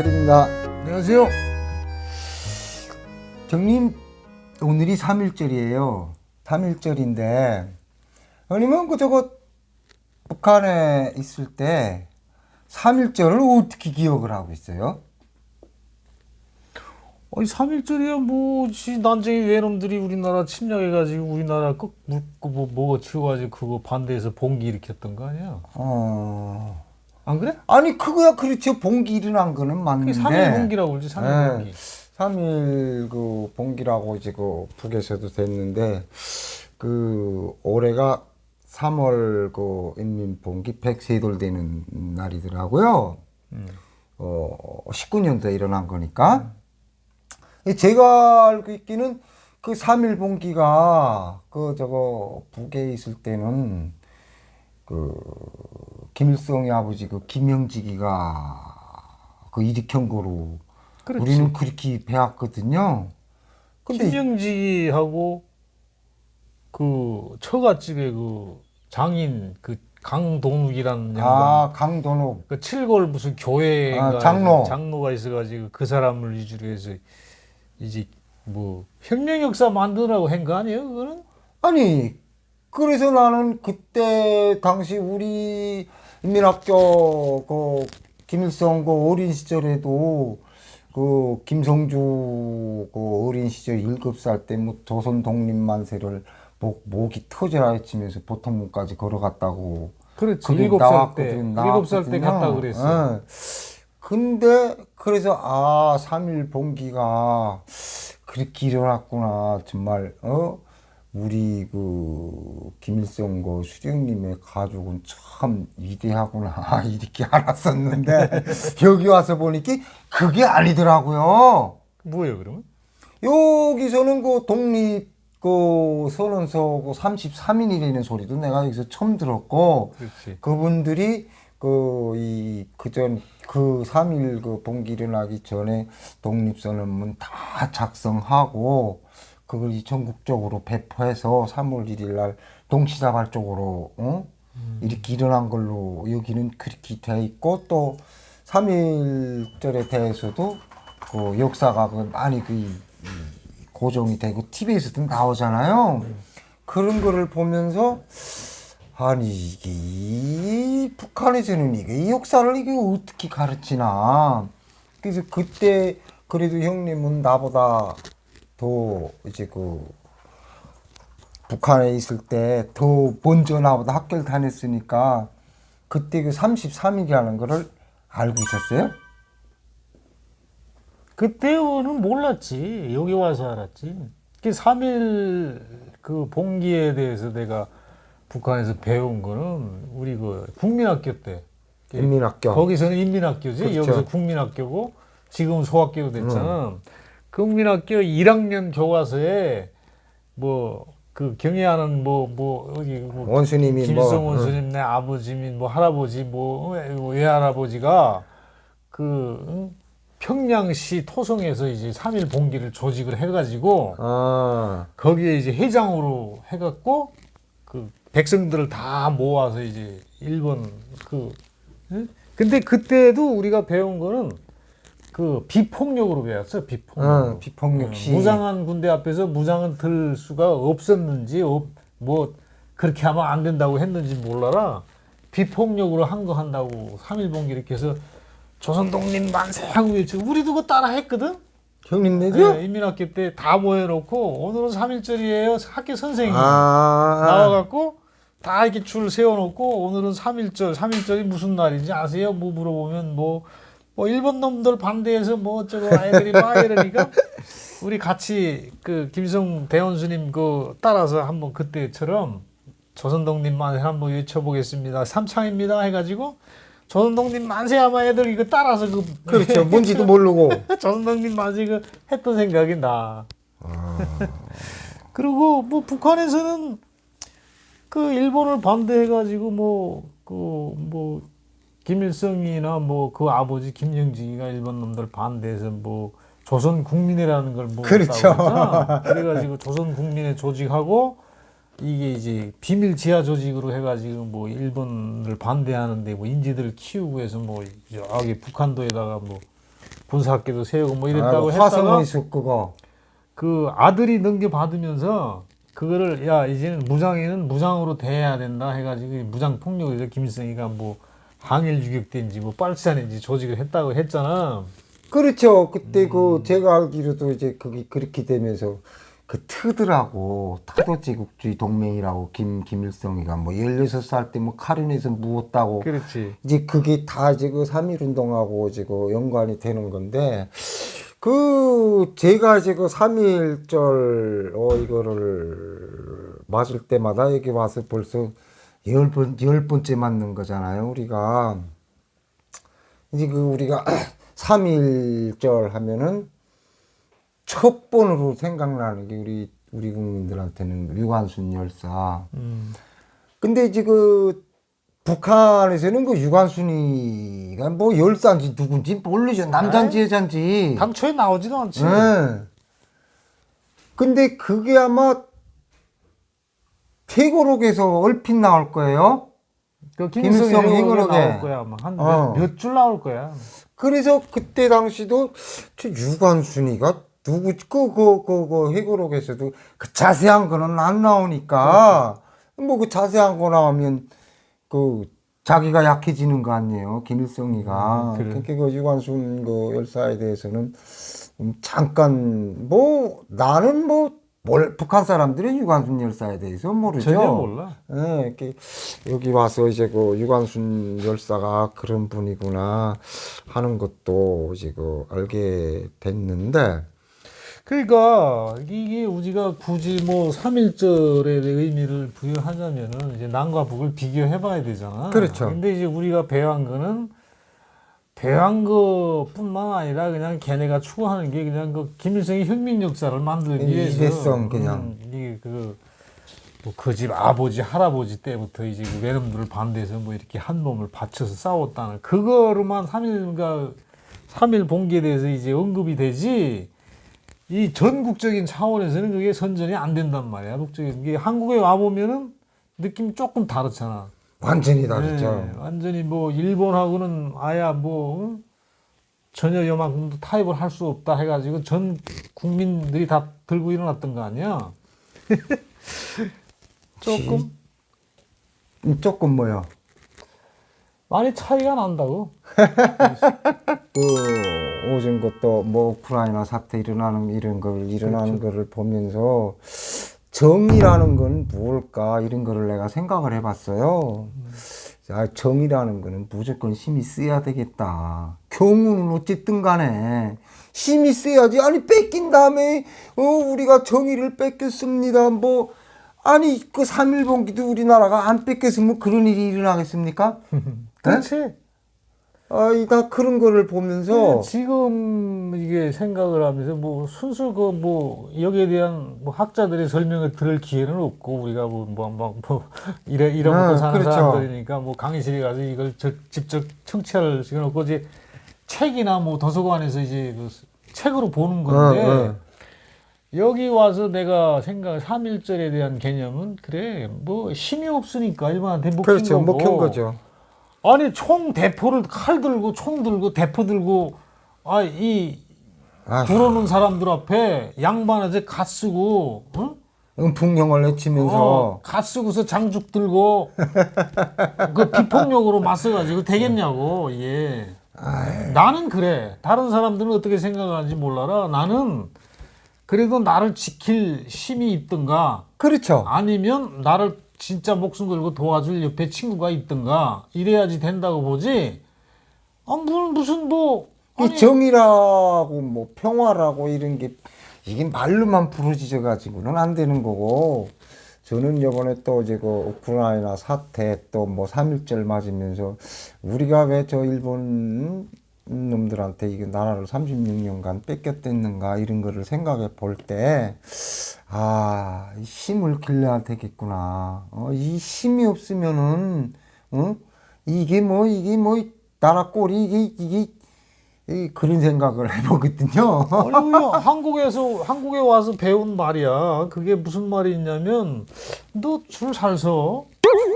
안녕하세요. 김영철입니다. 안녕하세요. 형님, 오늘이 3일절이에요. 3일절인데, 형님은 그 저거 북한에 있을 때 3일절을 어떻게 기억을 하고 있어요? 아니 3일절이야 뭐지 난쟁이 외놈들이 우리나라 침략해가지고 우리나라 꼭 물고 뭐 뭐가 치워가지고 그거 반대해서 봉기 일으켰던 거 아니야? 어, 안 그래? 아니, 그거야 그렇죠. 봉기 일어난 거는 맞는데. 3일 봉기라고 그러지 3일 네. 봉기. 3일 그 봉기라고 이제 그 북에서도 됐는데 그 올해가 3월 그 인민 봉기 100세돌 되는 날이더라고요. 음. 어 19년도에 일어난 거니까. 제가 알고 있기는 그 3일 봉기가 그 저거 북에 있을 때는 그 김일성의 아버지 그 김영직이가 그 일으킨 거로 그렇지. 우리는 그렇게 배웠거든요. 근데 김영지하고 그 처갓집에 그 장인 그 강동욱이라는 양반 아 강도노 그 칠골 무슨 교회가 아, 장로. 장로가 있어가지고 그 사람을 위주로 해서 이제 뭐 혁명 역사 만드라고 한 거 아니에요? 그거는 아니 그래서 나는 그때 당시 우리 인민학교 그 김일성 그 어린 시절에도 그 김성주 그 어린 시절 일곱 살 때 뭐 조선 독립 만세를 목 목이 터져라 했지면서 보통문까지 걸어갔다고 그렇지 일곱 살 때 일곱 살 때. 갔다 그랬어. 예. 근데 그래서 아 3일 봉기가 그렇게 일어났구나 정말 어 우리 그 김일성 그 수령님의 가족은 참 위대하구나 이렇게 알았었는데 여기 와서 보니까 그게 아니더라고요. 뭐예요 그러면? 여기서는 그 독립 그 선언서 그 33인이라는 소리도 내가 여기서 처음 들었고 그렇지. 그분들이 그 이 그전 그 3일 그 봉기 일어나기 전에 독립선언문 다 작성하고 그걸 이 전국적으로 배포해서 3월 1일 날 동시다발적으로 어? 이렇게 일어난 걸로 여기는 그렇게 돼 있고 또 3일절에 대해서도 그 역사가 그 많이 그 고정이 되고 TV에서도 나오잖아요. 그런 거를 보면서 아니 이게 이 북한에서는 이게 이 역사를 이게 어떻게 가르치나 그래서 그때 그래도 형님은 나보다 더 이제 그 북한에 있을 때 더 먼저 나보다 학교를 다녔으니까 그때 그 33일이라는 거를 알고 있었어요? 그때는 몰랐지. 여기 와서 알았지. 그 3일 그 봉기에 대해서 내가 북한에서 배운 거는 우리 그 국민학교 때. 인민학교. 거기서는 인민학교지. 그렇죠. 여기서 국민학교고 지금은 소학교로 됐잖아. 국민학교 1학년 교과서에 뭐 그 경애하는 뭐 뭐 어디 뭐 원수님이 김일성 뭐 원수님 내 아버지 및뭐 할아버지 뭐 외- 외할아버지가 그 응? 평양시 토성에서 이제 3일 봉기를 조직을 해가지고 아, 거기에 이제 회장으로 해갖고 그 백성들을 다 모아서 이제 일본 그 응? 근데 그때도 우리가 배운 거는 그 비폭력으로 배웠어 비폭력. 어, 비폭력 시. 무장한 군대 앞에서 무장은 들 수가 없었는지 없, 뭐 그렇게 하면 안 된다고 했는지 몰라라 비폭력으로 한 거 한다고 3일 봉기 이렇게 해서 조선 독립 만세 하고 외치고 우리도 그거 따라 했거든 형님 내죠? 네, 인민학교 때 다 모여놓고 오늘은 3일절이에요 학교 선생님이 아, 나와갖고 다 이렇게 줄 세워놓고 오늘은 3일절 3일절이 무슨 날인지 아세요? 뭐 물어보면 뭐, 뭐 일본 놈들 반대해서 뭐 어쩌고 아이들이 막 이러니까 우리 같이 그 김성 대원수님 그 따라서 한번 그때처럼 조선독립 만세 한번 외쳐보겠습니다. 삼창입니다 해가지고 조선독립 만세 하면 애들 이거 따라서 그 그렇죠. 뭔지도 모르고. 조선독립 만세 그 했던 생각이 나. 아. 그리고 뭐 북한에서는 그 일본을 반대해가지고 뭐 그뭐 김일성이나 뭐 그 아버지 김영직이가 일본 놈들 반대해서 뭐 조선 국민이라는 걸뭐 그렇죠. 그래가지고 조선 국민에 조직하고 이게 이제 비밀 지하 조직으로 해가지고 뭐 일본을 반대하는데 뭐 인지들을 키우고 해서 뭐 여기 북한도에다가 뭐 군사학교도 세우고 뭐 이랬다고 아이고, 했다가 화성의숙 그거. 그 아들이 넘겨받으면서 그거를 야 이제는 무장에는 무장으로 대해야 된다 해가지고 무장 폭력에서 김일성이가 뭐 항일 유격대인지 뭐 빨치산인지 조직을 했다고 했잖아. 그렇죠. 그때 음. 그 제가 알기로도 이제 그게 그렇게 되면서 그 트들하고 타도제국주의 동맹이라고 김 김일성이가 뭐 16살 때 뭐 카른에서 무었다고 그렇지. 이제 그게 다 이제 그3.1 운동하고 이제 그 연관이 되는 건데 그 제가 이제 그 3.1절 어 이거를 맞을 때마다 여기 와서 벌써 열 번, 열 번째 맞는 거잖아요, 우리가. 이제 그 우리가 3.1절 하면은 첫 번으로 생각나는 게 우리 우리 국민들한테는 유관순 열사. 음. 근데 이제 그 북한에서는 그 유관순이가 뭐 열사인지 누군지 모르죠. 남잔지 여잔지. 당초에 나오지도 않지. 예. 근데 그게 아마 태고록에서 얼핏 나올 거예요. 그 김일성 행으로게. 나올 거야 어. 한몇 줄 나올 거야. 그래서 그때 당시도 저 유관순이가 누구 그그그 그, 그 해고록에서도 그 자세한 거는 안 나오니까 뭐 그 자세한 거 나오면 그 자기가 약해지는 거 아니에요 김일성이가 음, 그래. 그렇게 그 유관순 그 열사에 대해서는 음, 잠깐 뭐 나는 뭐 뭘, 북한 사람들이 유관순 열사에 대해서 모르죠. 전혀 몰라. 예, 이렇게 여기 와서 이제 그 유관순 열사가 그런 분이구나 하는 것도 이제 그 알게 됐는데 그러니까 이게 우리가 굳이 뭐 3.1절의 의미를 부여하자면은 이제 남과 북을 비교해 봐야 되잖아. 그렇죠. 근데 이제 우리가 배워한 거는 배워한 것뿐만 아니라 그냥 걔네가 추구하는 게 그냥 그 김일성의 혁명 역사를 만들기 위해서 일회성 그냥. 음, 이게 그그 집 아버지 할아버지 때부터 이제 그 외놈들을 반대해서 뭐 이렇게 한 몸을 바쳐서 싸웠다는 그거로만 3일가 3일 봉기에 대해서 이제 언급이 되지 이 전국적인 차원에서는 그게 선전이 안 된단 말이야. 북적인 게 한국에 와 보면은 느낌이 조금 다르잖아. 완전히 다르죠. 네, 완전히 뭐 일본하고는 아야 뭐 응? 전혀 요만큼도 타협을 할 수 없다 해가지고 전 국민들이 다 들고 일어났던 거 아니야? 조금 음, 조금 뭐요? 많이 차이가 난다고. 그 오전 것도 뭐 우크라이나 사태 일어나는 이런 걸 일어나는 거를 보면서 정의라는 건 무엇일까 이런 거를 내가 생각을 해봤어요. 아, 정의라는 거는 무조건 힘이 써야 되겠다. 경우는 어쨌든 간에 힘이 써야지. 아니 뺏긴 다음에 어 우리가 정의를 뺏겼습니다. 뭐 아니 그 3.1봉기도 우리나라가 안 뺏겼으면 그런 일이 일어나겠습니까? 그렇지. 아이 다 그런 거를 보면서 근데 지금 이게 생각을 하면서 뭐 순수 그 뭐 여기에 대한 뭐 학자들의 설명을 들을 기회는 없고 우리가 뭐뭐뭐 뭐, 뭐 이래 이러부터 아, 사는 그렇죠. 사람들이니까 뭐 강의실에 가서 이걸 저- 직접 청취할 시간 없고 이제 책이나 뭐 도서관에서 이제 그 책으로 보는 건데 어, 어. 여기 와서 내가 생각 3.1절에 대한 개념은 그래 뭐 힘이 없으니까 일반한테 먹힌 그렇죠 거고 먹힌 거죠. 아니 총 대포를 칼 들고 총 들고 대포 들고 아이 아, 들어오는 사람들 앞에 양반한테 갓 쓰고 응? 음풍령을 외치면서 어, 갓 쓰고서 장죽 들고 그 비폭력으로 맞서가지고 되겠냐고 예 나는 그래 다른 사람들은 어떻게 생각하는지 몰라라 나는 그래도 나를 지킬 힘이 있든가 그렇죠. 아니면 나를 진짜 목숨 걸고 도와줄 옆에 친구가 있든가 이래야지 된다고 보지. 아, 무- 무슨 뭐 이 정의라고 뭐 평화라고 이런 게 이게 말로만 부르짖어 가지고는 안 되는 거고 저는 이번에 또 이제 그 우크라이나 사태 또뭐 3.1절 맞으면서 우리가 왜 저 일본 놈들한테 이게 나라를 36년간 뺏겼댔는가 이런 거를 생각해 볼 때 아, 이 힘을 길러야 되겠구나. 어, 이 힘이 없으면은, 어? 이게 뭐, 이게 뭐, 나라 꼴이, 이게, 이게, 이 그런 생각을 해보거든요. 아니요 한국에서 한국에 와서 배운 말이야. 그게 무슨 말이 있냐면 너 줄 잘 서.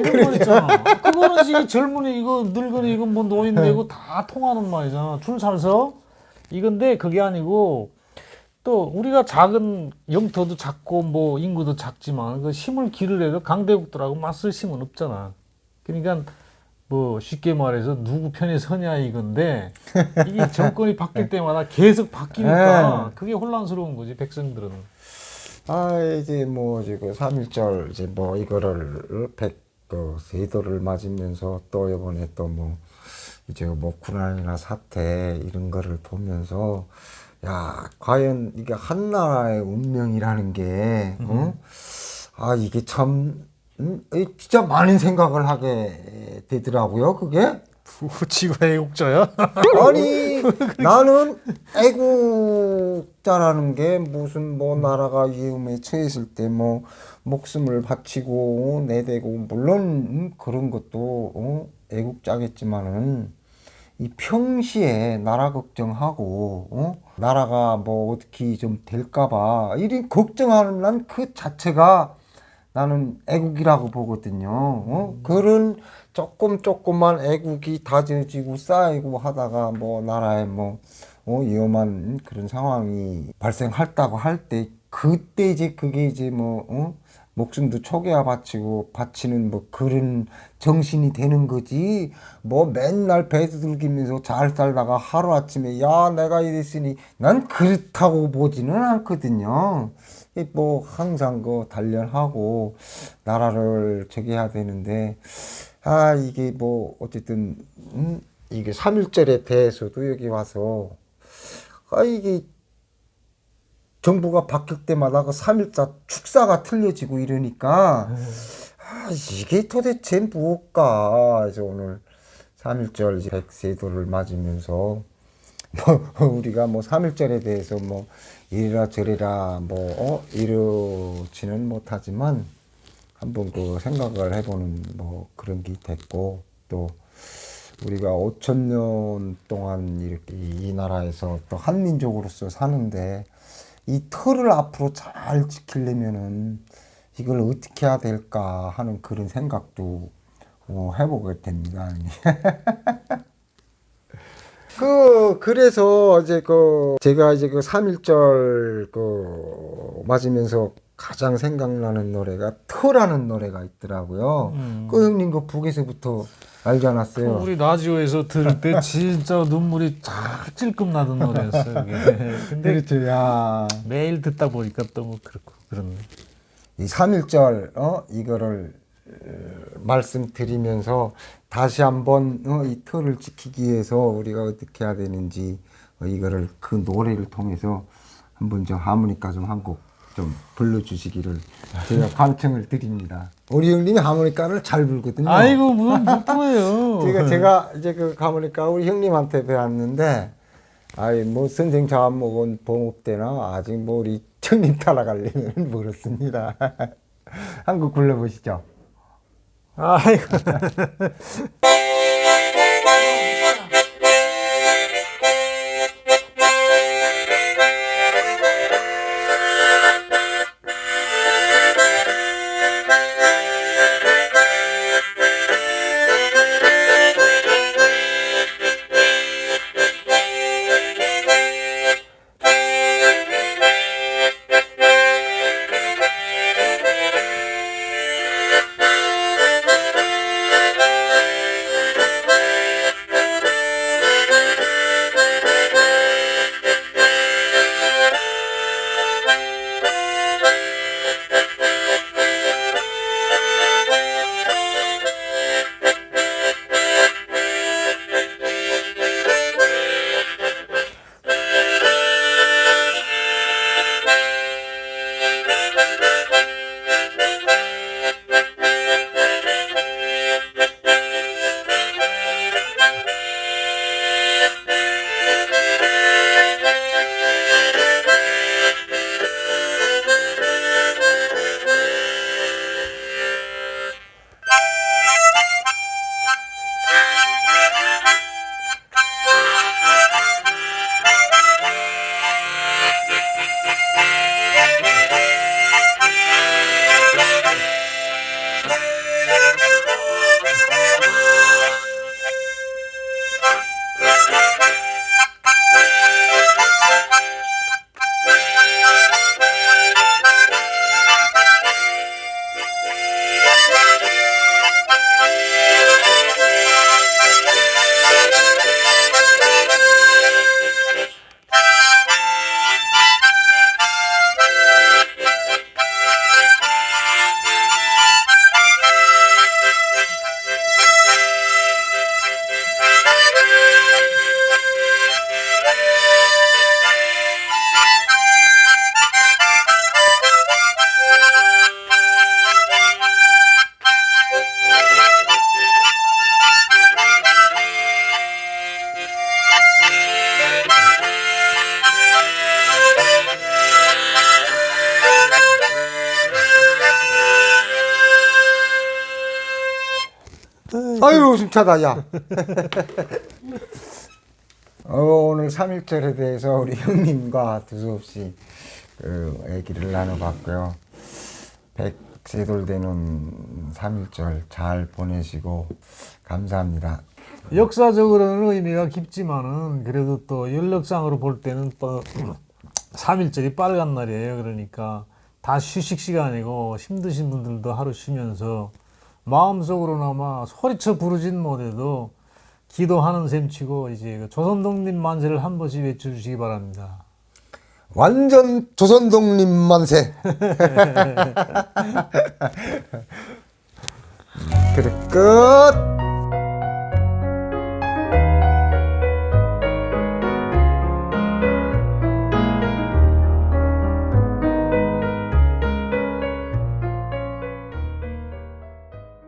이런 말 있잖아. 그거는 지금 젊은이 이거 늙은이 이거 뭐 노인 되고 다 통하는 말이잖아. 줄 잘 서. 이건데 그게 아니고 또 우리가 작은 영토도 작고 뭐 인구도 작지만 그 힘을 기르려도 강대국들하고 맞설 힘은 없잖아. 그러니까 뭐 쉽게 말해서 누구 편에 서냐 이건데 이게 정권이 바뀔 때마다 계속 바뀌니까 그게 혼란스러운 거지 백성들은. 아 이제 뭐 이제 그 삼일절 이제 뭐 이거를 백그 세도를 맞으면서 또 이번에 또 뭐 이제 뭐 군난이나 사태 이런 거를 보면서 야 과연 이게 한 나라의 운명이라는 게 어? 아 이게 참 음, 이 진짜 많은 생각을 하게 되더라고요 그게 지가 애국자야? 아니 나는 애국자라는 게 무슨 뭐 나라가 위험에 처했을 때 뭐 목숨을 바치고 내대고 물론 음, 그런 것도 어, 애국자겠지만은 이 평시에 나라 걱정하고 어? 나라가 뭐 어떻게 좀 될까봐 이런 걱정하는 난 그 자체가 나는 애국이라고 보거든요. 어? 그런 조금 조금만 애국이 다져지고 쌓이고 하다가 뭐 나라에 뭐 어, 위험한 그런 상황이 발생했다고 할 때 그때 이제 그게 이제 뭐 어? 목숨도 초기화 바치고 바치는 뭐 그런 정신이 되는 거지 뭐 맨날 배두들기면서 잘 살다가 하루 아침에 야 내가 이랬으니 난 그렇다고 보지는 않거든요. 이뭐 항상 그 단련하고 나라를 저기 해야 되는데 아 이게 뭐 어쨌든 음, 이게 삼일절에 대해서도 여기 와서 아 이게 정부가 바뀔 때마다 그 3일자 축사가 틀려지고 이러니까 아, 이게 도대체 무엇까 그래서 오늘 3.1절 백세도를 맞으면서 뭐 우리가 뭐 3.1절에 대해서 뭐 이래라 저래라 뭐 어? 이렇지는 못하지만 한번 그 생각을 해보는 뭐 그런 게 됐고 또 우리가 5천 년 동안 이렇게 이 나라에서 또 한민족으로서 사는데 이 틀을 앞으로 잘 지키려면은 이걸 어떻게 해야 될까 하는 그런 생각도 어, 해보게 됩니다. 그 그래서 이제 그 제가 이제 그 3.1절 그 맞으면서 가장 생각나는 노래가 터라는 노래가 있더라고요. 음. 그 형님 그 북에서부터 알지 않았어요? 우리 라디오에서 들을 때 진짜 눈물이 잘 찔끔 나던 노래였어요. 이게. 근데 그렇죠. 야. 매일 듣다 보니까 또 뭐 그렇고 그렇네. 이 3.1절 어 이거를 어, 말씀드리면서 다시 한번 어, 이 틀을 지키기 위해서 우리가 어떻게 해야 되는지 어, 이거를 그 노래를 통해서 한번 저 하모니카 좀 한 곡 좀 불러주시기를 제가 관청을 드립니다. 우리 형님이 하모니카를 잘 불거든요. 아이고 뭐못 보여요. 제가 제가 이제 그 하모니카 우리 형님한테 배웠는데 아이 뭐 선생 자안 먹은 봉업 때나 아직 뭐 우리 형님 따라가려면 멀었습니다. 한곡 불러보시죠. 아이고. 아유 숨차다 야. 어, 오늘 3.1절에 대해서 우리 형님과 두수없이 그 얘기를 나눠봤고요. 백세돌 되는 3.1절 잘 보내시고 감사합니다. 역사적으로는 의미가 깊지만은 그래도 또 연력상으로 볼 때는 또 3일절이 빨간 날이에요. 그러니까 다 휴식 시간이고 힘드신 분들도 하루 쉬면서 마음속으로나마 소리쳐 부르진 못해도 기도하는 셈치고 이제 그 조선독립 만세를 한 번씩 외쳐주시기 바랍니다. 완전 조선 독립 만세. 그래 끝.